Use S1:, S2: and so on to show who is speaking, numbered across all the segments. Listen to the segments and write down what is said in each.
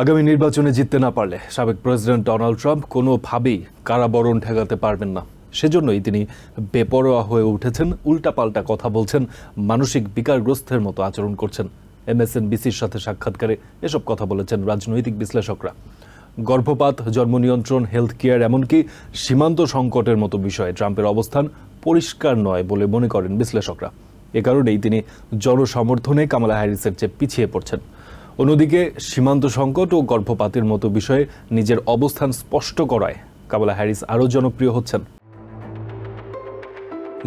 S1: আগামী নির্বাচনে জিততে না পারলে সাবেক প্রেসিডেন্ট ডোনাল্ড ট্রাম্প কোনোভাবেই কারাবরণ ঠেকাতে পারবেন না। সেজন্যই তিনি বেপরোয়া হয়ে উঠেছেন, উল্টাপাল্টা কথা বলছেন, মানসিক বিকারগ্রস্তের মতো আচরণ করছেন। এমএসএনবিসির সাথে সাক্ষাৎকারে এসব কথা বলেছেন রাজনৈতিক বিশ্লেষকরা। গর্ভপাত, জন্ম নিয়ন্ত্রণ হেলথ কেয়ার এমনকি সীমান্ত সংকটের মতো বিষয়ে ট্রাম্পের অবস্থান পরিষ্কার নয় বলে মনে করেন বিশ্লেষকরা। এ কারণেই তিনি জনসমর্থনে কামালা হ্যারিসের চেয়ে পিছিয়ে পড়ছেন। অন্যদিকে, সীমান্ত সংকট ও গর্ভপাতের মতো বিষয়ে নিজের অবস্থান স্পষ্ট করায় কাবলা হ্যারিস আরও জনপ্রিয় হচ্ছেন।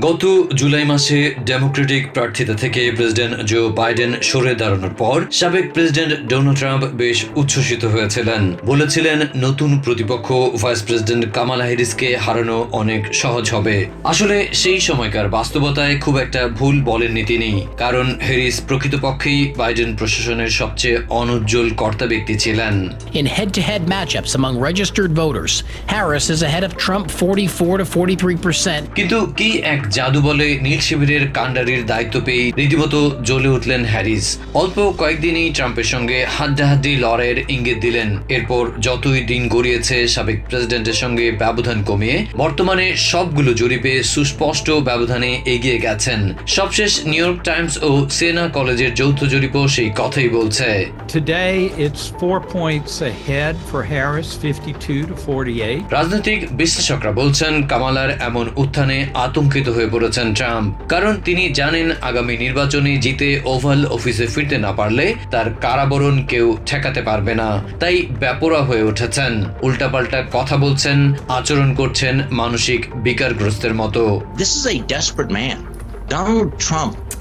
S2: গত জুলাই মাসে ডেমোক্রেটিক প্রার্থিতা থেকে প্রেসিডেন্ট জো বাইডেন সরে দাঁড়ানোর পর সাবেক প্রেসিডেন্ট ডোনাল্ড ট্রাম্প বেশ উচ্ছ্বসিত হয়েছিলেন। বলেছিলেন নতুন প্রতিপক্ষ ভাইস প্রেসিডেন্ট কামালা হ্যারিসকে হারানো অনেক সহজ হবে। আসলে সেই সময়কার বাস্তবতায় খুব একটা ভুল বলেননি তিনি কারণ হ্যারিস প্রকৃতপক্ষেই বাইডেন প্রশাসনের সবচেয়ে অনুজ্জ্বল কর্তা ব্যক্তি ছিলেন।
S3: In head to head matchups among registered voters, Harris is ahead of Trump 44 to 43 percent.
S2: কিন্তু কি এক জাদু বলে নীল শিবিরের কাণ্ডারির দায়িত্ব পেয়ে রীতিমতো জ্বলে উঠলেন হ্যারিস। অল্প কয়েকদিনই ট্রাম্পের সঙ্গে হাড্ডাহাড্ডি লড়াইয়ের ইঙ্গিত দিলেন। এরপর যতই দিন গড়িয়েছে সাবেক প্রেসিডেন্টের সঙ্গে ব্যবধান কমিয়ে বর্তমানে সবগুলো জরিপে সুস্পষ্ট ব্যবধানে এগিয়ে গেছেন। সবশেষ নিউ ইয়র্ক টাইমস ও সেনা কলেজের যৌথ জরিপও সেই কথাই বলছে।
S4: Today, it's four points ahead for Harris, 52 to 48.
S2: রাজনৈতিক বিশ্লেষকরা বলছেন কামালার এমন উত্থানে আতঙ্কিত হয়ে পড়েছেন ট্রাম্প। কারণ তিনি জানেন আগামী নির্বাচনে জিতে ওভাল অফিসে ফিরতে না পারলে তার কারাবরণ কেউ ঠেকাতে পারবে না। তাই ব্যাপরা হয়ে উঠেছেন। উল্টাপাল্টা কথা বলছেন, আচরণ করছেন মানসিক বিকারগ্রস্তের মতো।
S5: This is a desperate man. Donald Trump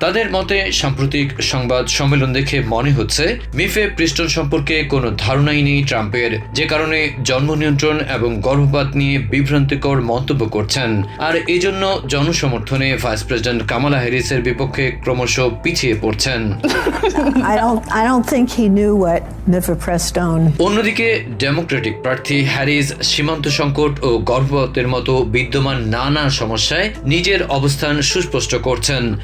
S2: তাদের মতে সাম্প্রতিক সংবাদ সম্মেলন দেখে মনে হচ্ছে মিফে প্রিস্টন সম্পর্কে কোনো ধারণাই নেই ট্রাম্পের যে কারণে জন্ম নিয়ন্ত্রণ এবং গর্ভপাত নিয়ে বিভ্রান্তিকর মন্তব্য করছেন। আর এই জন্য জনসমর্থনে ভাইস প্রেসিডেন্ট কামালা হ্যারিসের বিপক্ষে ক্রমশ পিছিয়ে পড়ছেন।
S6: I don't, I don't think he knew what mifepristone
S2: অন্যদিকে ডেমোক্রেটিক প্রার্থী হ্যারিস সীমান্ত সংকট ও গর্ভপাতের মতো বিদ্যমান নানা সমস্যায় নিজের অবস্থান সুস্পষ্ট করছেন।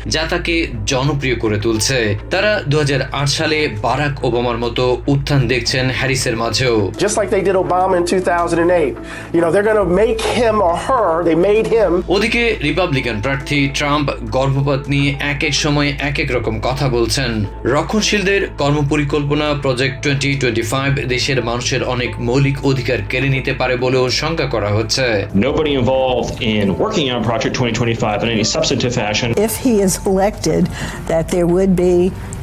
S2: যা তাকে জনপ্রিয় করে তুলছে তারা দু হাজার আট সালে বারাক ওবামার মতো উত্থান দেখছেন হ্যারিসের মাঝেও
S7: just like they did Obama in 2008. You know, they're going to make him or her, they made him
S2: ওদিকে রিপাবলিকান প্রার্থী ট্রাম্প গর্ভপাত নিয়ে এক এক সময় এক এক রকম কথা বলছেন রক্ষণশীলদের কর্মপরিকল্পনা প্রজেক্ট টোয়েন্টি টোয়েন্টি ফাইভ দেশের মানুষের অনেক মৌলিক অধিকার কেড়ে নিতে পারে বলেও শঙ্কা করা হচ্ছে
S8: nobody involved in working on Project 2025 in any substantive fashion.
S6: If he is elected, that there would be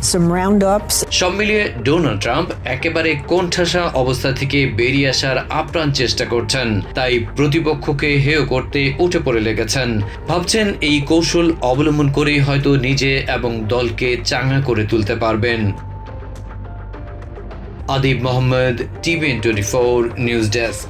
S6: some roundups.
S2: সব মিলিয়ে ডোনাল্ড ট্রাম্প একেবারে কোণঠাসা অবস্থা থেকে বেরিয়ে আসার আপ্রাণ চেষ্টা করছেন। তাই প্রতিপক্ষকে হেয় করতে উঠে পড়ে লেগেছেন। ভাবছেন এই কৌশল অবলম্বন করেই হয়তো নিজে এবং দলকে চাঙ্গা করে তুলতে পারবেন। Adib Mohammad TVN twenty four news desk.